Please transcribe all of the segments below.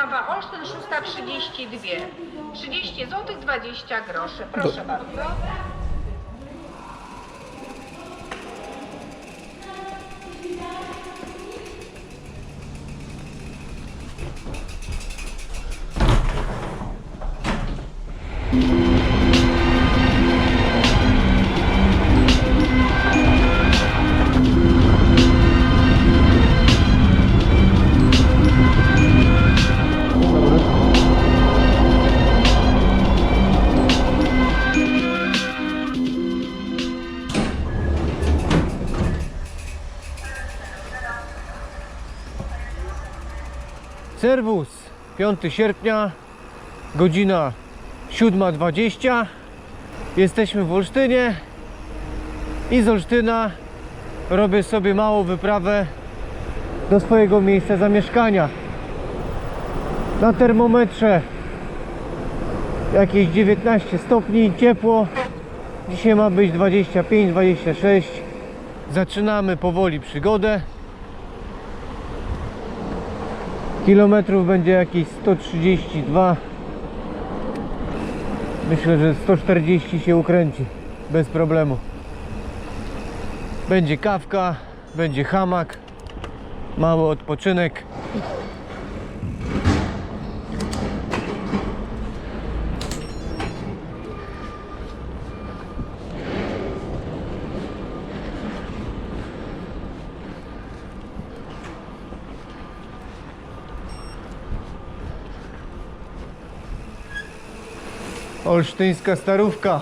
Warszawa, Olsztyn 632. 30 zł 20 groszy. Proszę bardzo. Serwus, 5 sierpnia, godzina 7.20. Jesteśmy w Olsztynie i z Olsztyna robię sobie małą wyprawę do swojego miejsca zamieszkania. Na termometrze jakieś 19 stopni, ciepło. Dzisiaj ma być 25-26. Zaczynamy powoli przygodę. Kilometrów będzie jakieś 132 Myślę, że 140 się ukręci Bez problemu. Będzie kawka Będzie hamak Mały odpoczynek Olsztyńska starówka.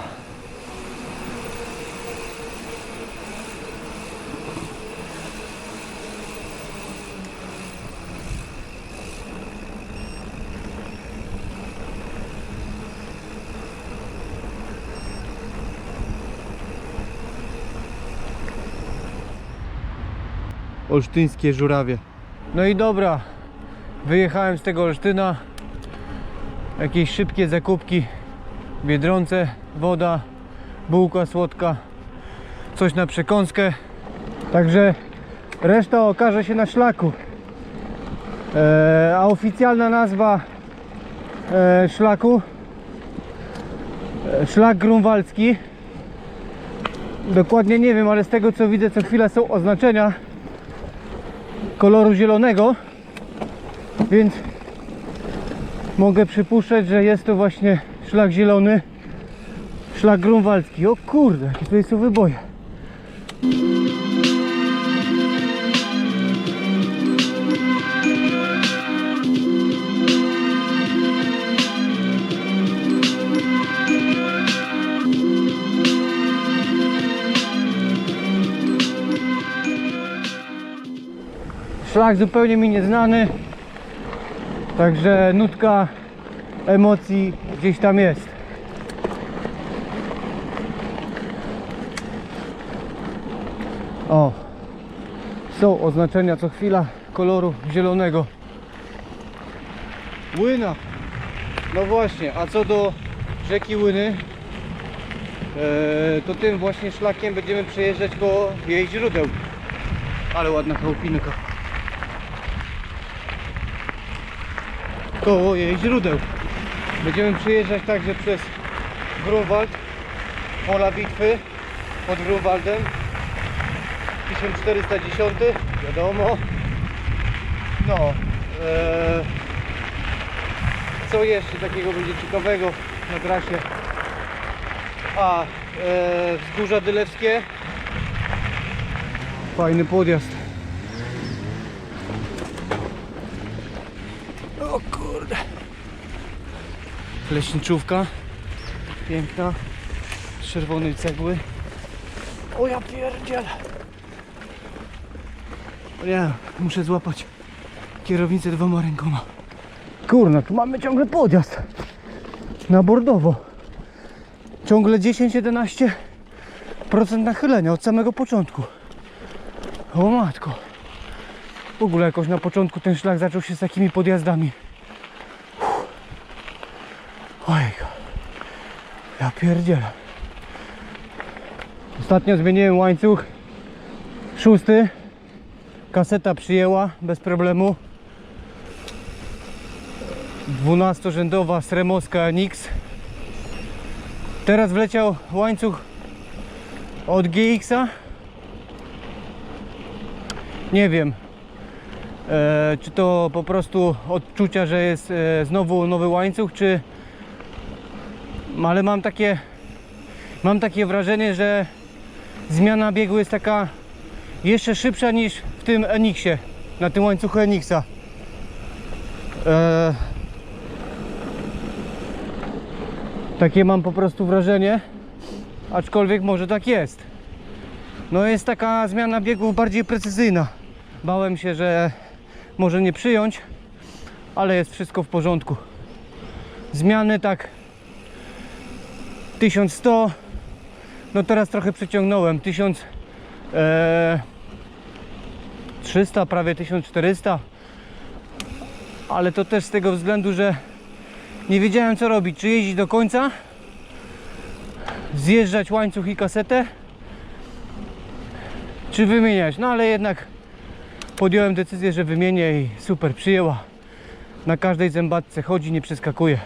Olsztyńskie żurawie. No i dobra Wyjechałem z tego Olsztyna. Jakieś szybkie zakupki Biedronce, woda, bułka słodka, coś na przekąskę. Także reszta okaże się na szlaku. E, a oficjalna nazwa e, szlaku e, szlak grunwaldzki. Dokładnie nie wiem, ale z tego co widzę co chwilę są oznaczenia koloru zielonego. Więc mogę przypuszczać, że jest to właśnie szlak zielony, szlak grunwaldzki. O kurde, jakie tutaj są wyboje. Szlak zupełnie mi nieznany, także nutka emocji gdzieś tam jest. O, są oznaczenia co chwila koloru zielonego. Łyna. No właśnie, a co do rzeki Łyny, e, to tym właśnie szlakiem będziemy przejeżdżać koło jej źródeł. Ale ładna chałupinka. Koło jej źródeł. Będziemy przyjeżdżać także przez Grunwald, pola bitwy pod Grunwaldem 1410, wiadomo. No, e, co jeszcze takiego będzie ciekawego na trasie? A, e, wzgórza Dylewskie. Fajny podjazd. O kurde. Leśniczówka. Piękna. Z czerwonej cegły. O ja pierdzielę. O nie, muszę złapać kierownicę dwoma rękoma. Kurna, tu mamy ciągle podjazd. Na bordowo. Ciągle 10-11% nachylenia od samego początku. O matko. W ogóle jakoś na początku ten szlak zaczął się z takimi podjazdami. Ojka. Ja pierdzielę. Ostatnio zmieniłem łańcuch. Szósty. Kaseta przyjęła bez problemu. 12-rzędowa Sremoska NX. Teraz wleciał łańcuch od GX-a. Nie wiem, e, czy to po prostu odczucia, że jest e, znowu nowy łańcuch, czy ale mam takie mam takie wrażenie, że zmiana biegu jest taka jeszcze szybsza niż w tym Enixie, na tym łańcuchu Enixa. E, takie mam po prostu wrażenie, aczkolwiek może tak jest. No jest taka zmiana biegów bardziej precyzyjna. Bałem się, że może nie przyjąć, ale jest wszystko w porządku. Zmiany tak 1100 no teraz trochę przeciągnąłem 1300 prawie 1400 ale to też z tego względu, że nie wiedziałem co robić, czy jeździć do końca? Zjeżdżać łańcuch i kasetę? Czy wymieniać, no ale jednak podjąłem decyzję, że wymienię i super, przyjęła. Na każdej zębatce chodzi, nie przeskakuje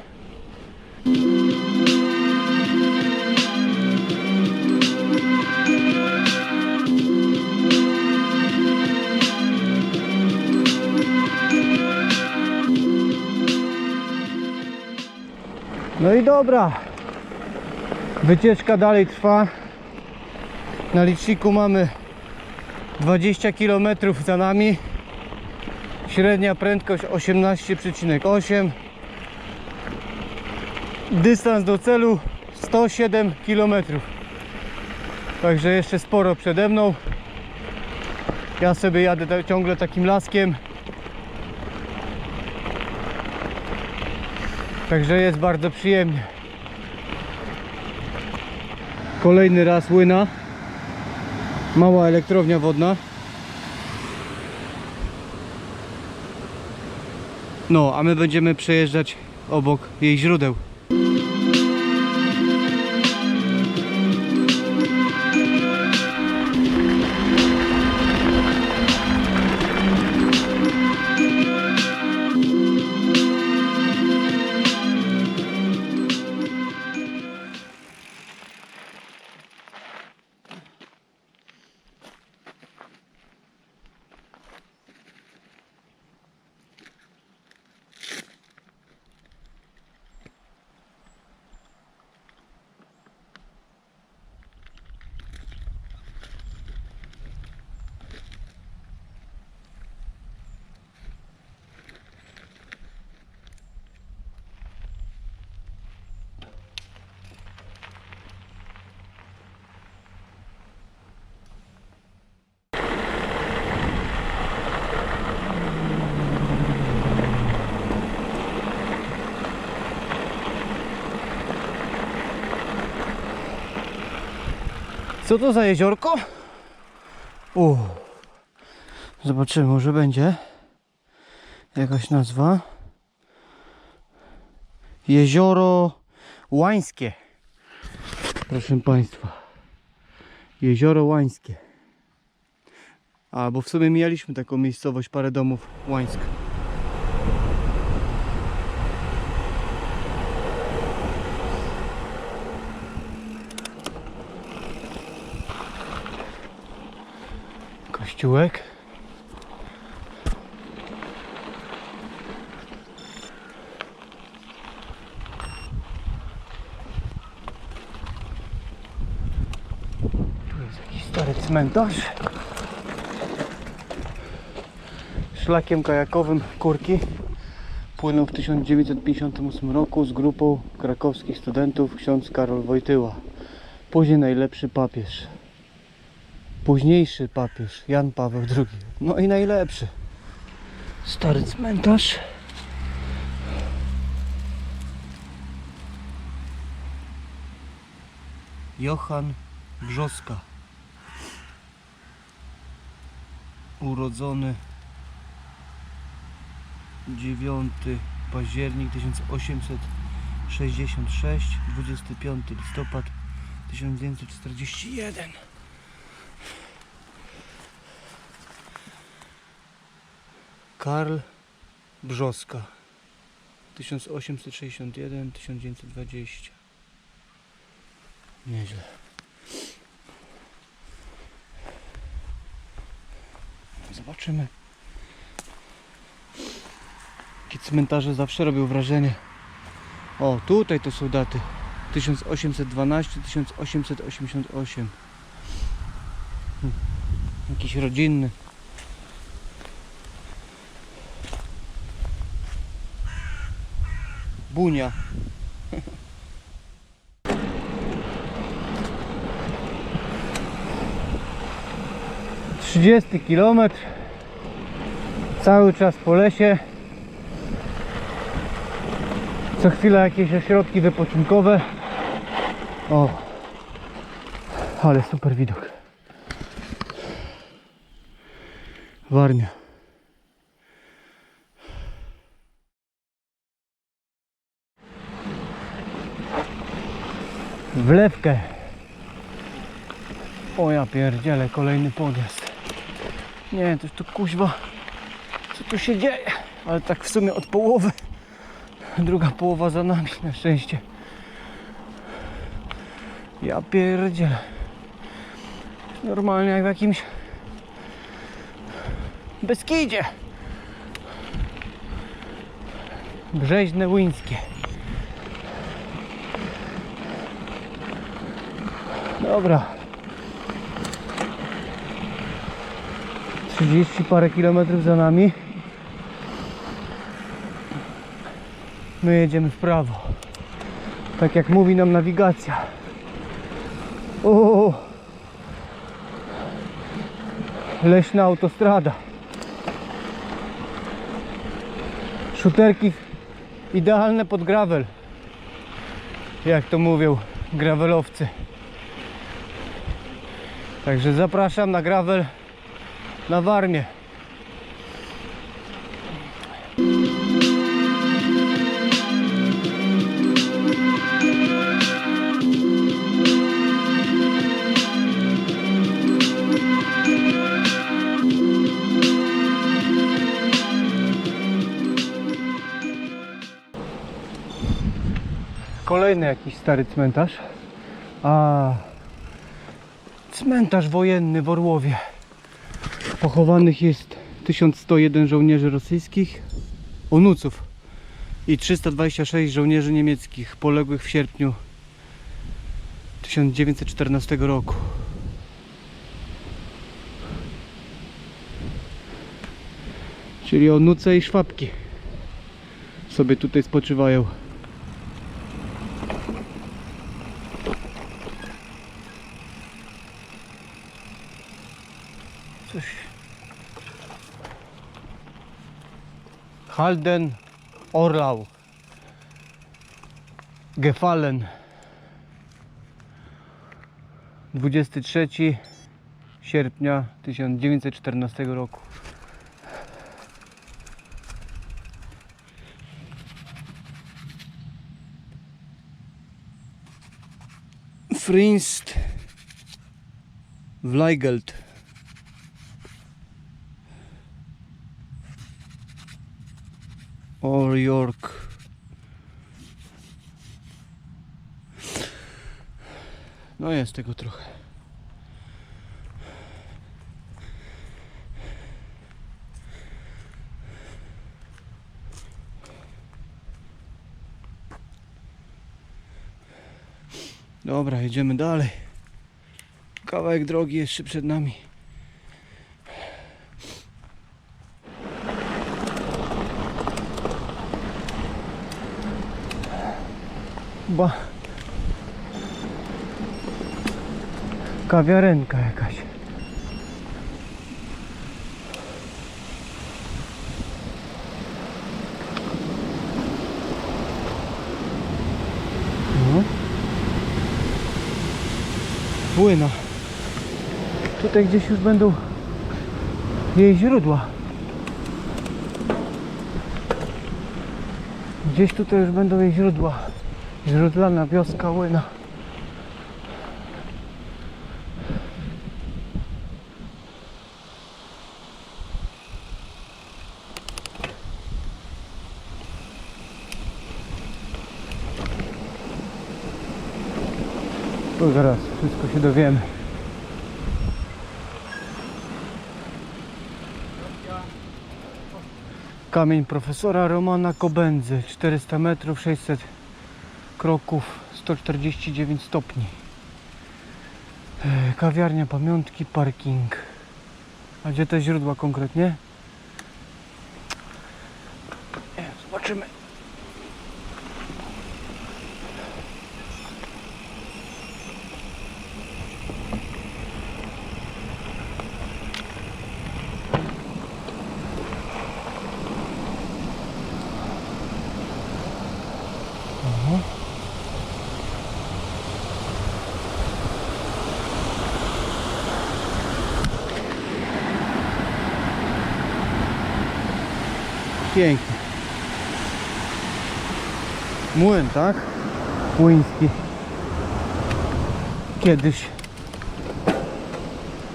No i dobra. Wycieczka dalej trwa. Na liczniku mamy 20 km za nami. Średnia prędkość 18,8. Dystans do celu 107 km. Także jeszcze sporo przede mną. Ja sobie jadę ciągle takim laskiem. Także jest bardzo przyjemnie. Kolejny raz łyna. Mała elektrownia wodna. No, a my będziemy przejeżdżać obok jej źródeł. Co to za jeziorko? U. Zobaczymy, może będzie jakaś nazwa. Jezioro Łańskie. Proszę Państwa. Jezioro Łańskie. A, bo w sumie mijaliśmy taką miejscowość, parę domów Łańsk. Kościółek. Tu jest jakiś stary cmentarz. Szlakiem kajakowym Kurki płynął w 1958 roku z grupą krakowskich studentów ksiądz Karol Wojtyła. Później najlepszy papież późniejszy papież Jan Paweł II. No i najlepszy. Stary cmentarz. Johann Brzoska. Urodzony 9 październik 1866, 25 listopad 1941. Karl Brzoska. 1861, 1920. Nieźle. Zobaczymy. Takie cmentarze zawsze robią wrażenie. O, tutaj to są daty. 1812, 1888. Hmm. Jakiś rodzinny. Bunia. Trzydziesty kilometr. Cały czas po lesie. Co chwila jakieś ośrodki wypoczynkowe. O, ale super widok. Warmia. Wlewkę. O ja pierdzielę, kolejny podjazd. Nie, to to kuźwa. Co tu się dzieje? Ale tak w sumie od połowy. Druga połowa za nami, na szczęście. Ja pierdzielę. Normalnie jak w jakimś Beskidzie. Brzeźne Łyńskie. Dobra. 30 parę kilometrów za nami. My jedziemy w prawo. Tak jak mówi nam nawigacja. O! Leśna autostrada. Szuterki idealne pod gravel. Jak to mówią gravelowcy. Także zapraszam na gravel na Warmię. Kolejny jakiś stary cmentarz. A cmentarz wojenny w Orłowie. Pochowanych jest 1101 żołnierzy rosyjskich, onuców i 326 żołnierzy niemieckich poległych w sierpniu 1914 roku. Czyli onuce i szwabki sobie tutaj spoczywają. Halden Orlau. Gefallen. 23 sierpnia 1914 roku. Frinst Weigelt. Or York. No jest tego trochę. Dobra, jedziemy dalej. Kawałek drogi jeszcze przed nami. Chyba kawiarenka jakaś. No. Płyna. Tutaj gdzieś już będą jej źródła. Gdzieś tutaj już będą jej źródła. Źródlana wioska Łyna. Tu zaraz wszystko się dowiemy. Kamień profesora Romana Kobędzy, 400 metrów, 600 metrów kroków 149 stopni. E, Kawiarnia, pamiątki, parking. A gdzie te źródła konkretnie? Nie, zobaczymy Pięknie. Młyn, tak? Młyński. Kiedyś.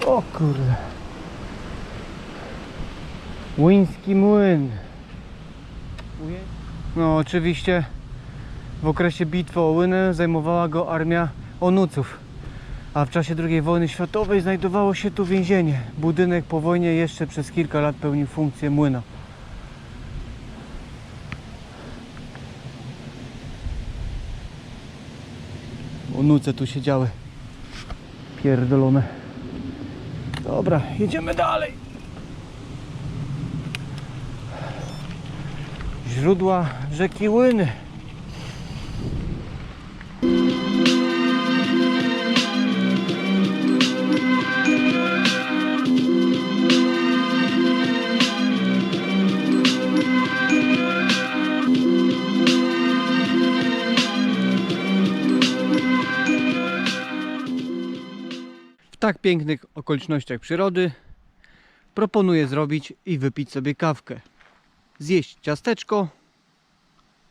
O kurde. Łyński młyn. No oczywiście w okresie bitwy o Łynę zajmowała go armia Onuców. A w czasie II wojny światowej znajdowało się tu więzienie. Budynek po wojnie jeszcze przez kilka lat pełnił funkcję młyna. Onuce tu siedziały. Pierdolone. Dobra, jedziemy dalej. Źródła rzeki Łyny. Tak pięknych okolicznościach przyrody proponuję zrobić i wypić sobie kawkę. Zjeść ciasteczko,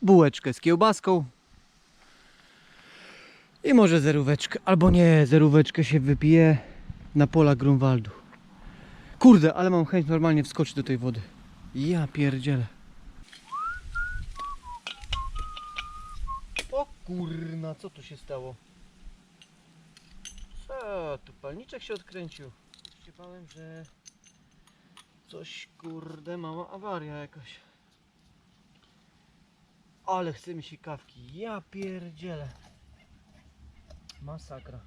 bułeczkę z kiełbaską i może zeróweczkę, albo nie, zeróweczkę się wypije na pola Grunwaldu. Kurde, ale mam chęć normalnie wskoczyć do tej wody. Ja pierdzielę. O kurna, co tu się stało? Tu palniczek się odkręcił? Się bałem, że coś kurde mała awaria jakaś. Ale chce mi się kawki. Ja pierdzielę. Masakra.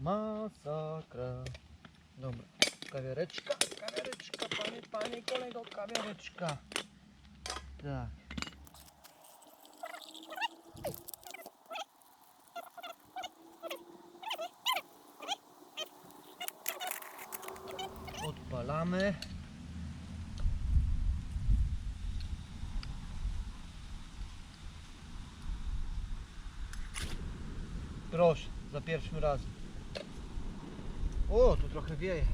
Masakra. Dobra. Kawiareczka, kawiareczka, panie, panie kolego, kawiareczka. Tak. Odpalamy. Proszę, za pierwszym razem. O, tu trochę wieje.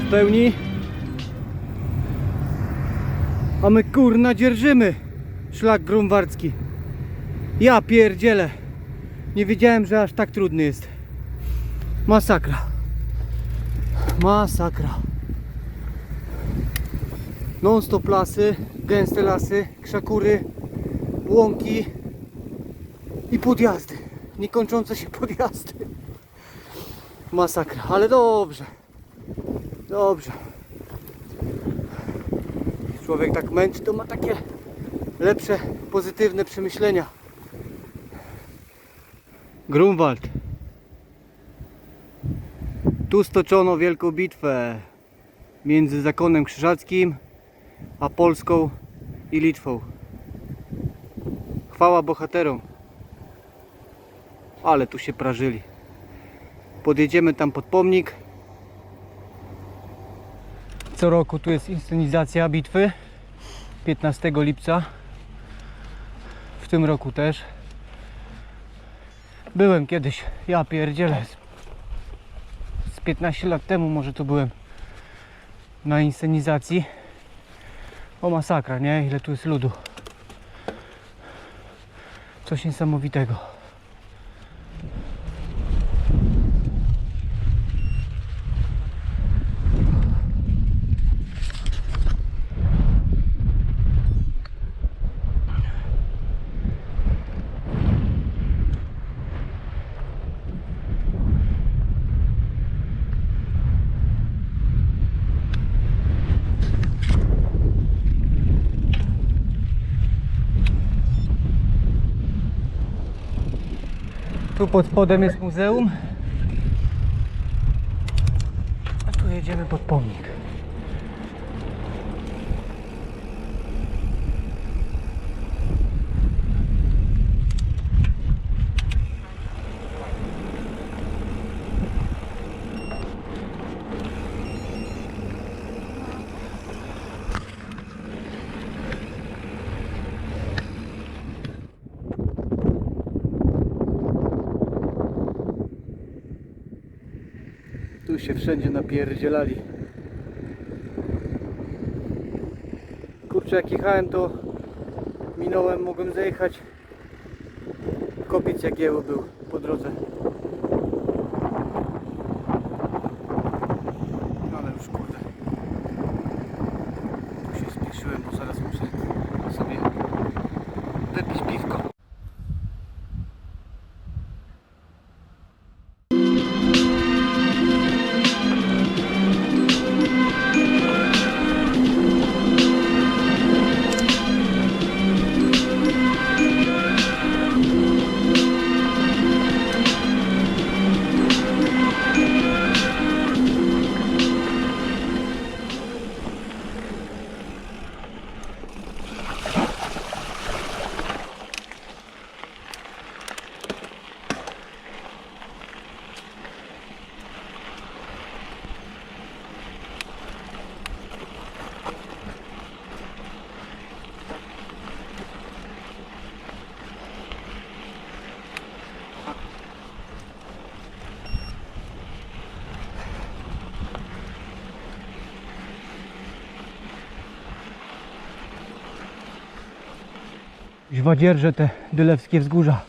W pełni. A my kurna dzierżymy szlak grunwardzki. Ja pierdzielę. Nie wiedziałem, że aż tak trudny jest. Masakra. Masakra. Non stop lasy, gęste lasy, krzakury, łąki i podjazdy. Niekończące się podjazdy. Masakra, ale dobrze. Dobrze. Człowiek tak męczy, to ma takie lepsze, pozytywne przemyślenia. Grunwald. Tu stoczono wielką bitwę między zakonem krzyżackim a Polską i Litwą. Chwała bohaterom. Ale tu się prażyli. Podjedziemy tam pod pomnik. Co roku tu jest inscenizacja bitwy 15 lipca. W tym roku też. Byłem kiedyś, ja pierdzielę, z- z 15 lat temu może tu byłem na inscenizacji. O masakra, nie? Ile tu jest ludu. Coś niesamowitego. Pod spodem jest muzeum. A tu jedziemy pod pomnik. Się wszędzie napierdzielali. Kurczę, jak jechałem, to minąłem, mogłem zajechać. Kopiec Jagiełło był po drodze. Źwadzierże te dylewskie wzgórza.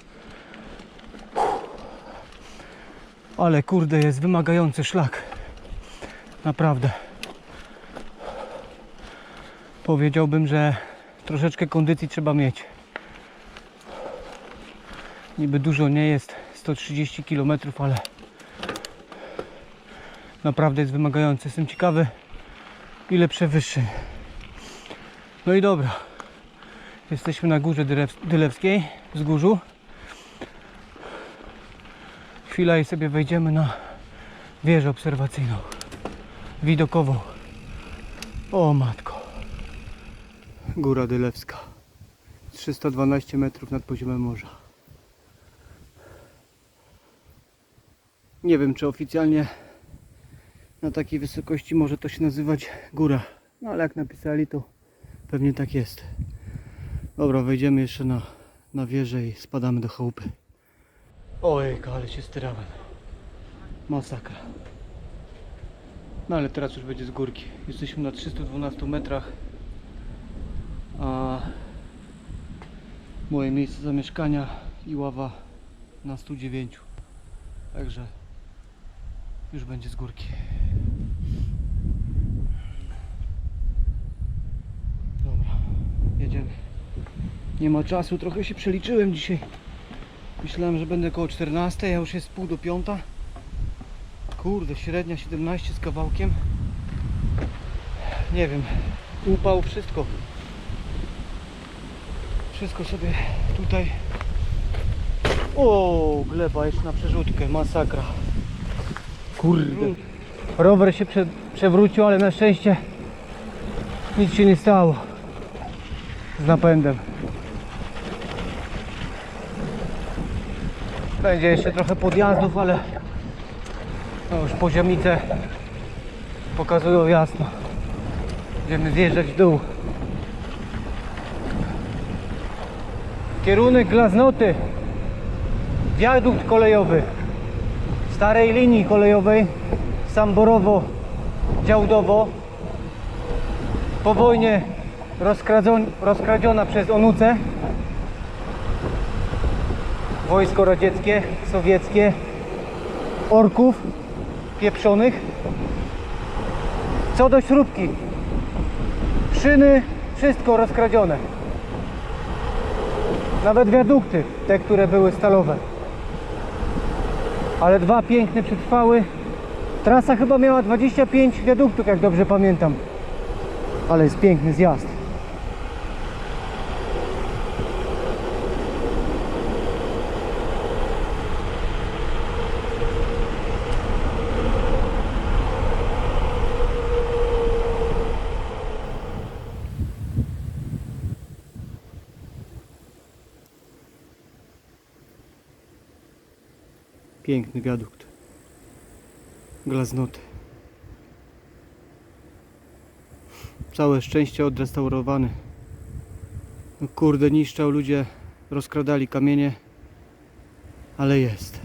Ale kurde jest wymagający szlak. Naprawdę. Powiedziałbym, że troszeczkę kondycji trzeba mieć. Niby dużo nie jest, 130 km, ale naprawdę jest wymagający. Jestem ciekawy, ile przewyższy. No i dobra. Jesteśmy na górze Dylew- Dylewskiej, wzgórzu. Chwila i sobie wejdziemy na wieżę obserwacyjną. Widokową. O matko. Góra Dylewska. 312 metrów nad poziomem morza. Nie wiem, czy oficjalnie na takiej wysokości może to się nazywać góra. No ale jak napisali, to pewnie tak jest. Dobra, wejdziemy jeszcze na, na wieżę i spadamy do chałupy. Ojej, ale się styrałem. Masakra. No ale teraz już będzie z górki. Jesteśmy na 312 metrach. A moje miejsce zamieszkania i ława na 109. Także już będzie z górki. Dobra, jedziemy. Nie ma czasu, trochę się przeliczyłem dzisiaj. Myślałem, że będę około 14, a już jest pół do piąta. Kurde, średnia 17 z kawałkiem. nie wiem, upał, wszystko. Wszystko sobie tutaj. O, gleba jeszcze na przerzutkę, masakra. Kurde. Rower się prze, przewrócił, ale na szczęście nic się nie stało z napędem. Będzie jeszcze trochę podjazdów, ale no już poziomice pokazują jasno. Będziemy zjeżdżać w dół. Kierunek Glaznoty. Wiadukt kolejowy. Starej linii kolejowej Samborowo Działdowo. Po wojnie rozkradziona przez Onuce. Wojsko radzieckie, sowieckie, orków pieprzonych. Co do śrubki, szyny, wszystko rozkradzione. Nawet wiadukty, te, które były stalowe. Ale dwa piękne przetrwały. Trasa chyba miała 25 wiaduktów, jak dobrze pamiętam. Ale jest piękny zjazd. Piękny wiadukt. Glaznoty. Całe szczęście odrestaurowany. No kurde, niszczał ludzie, rozkradali kamienie, ale jest.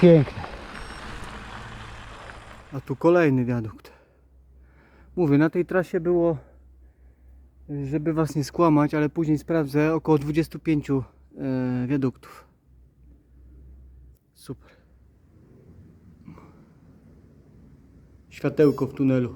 Piękne. A tu kolejny wiadukt. Mówię, na tej trasie było, żeby was nie skłamać, ale później sprawdzę, około 25 e, wiaduktów. Super. Światełko w tunelu.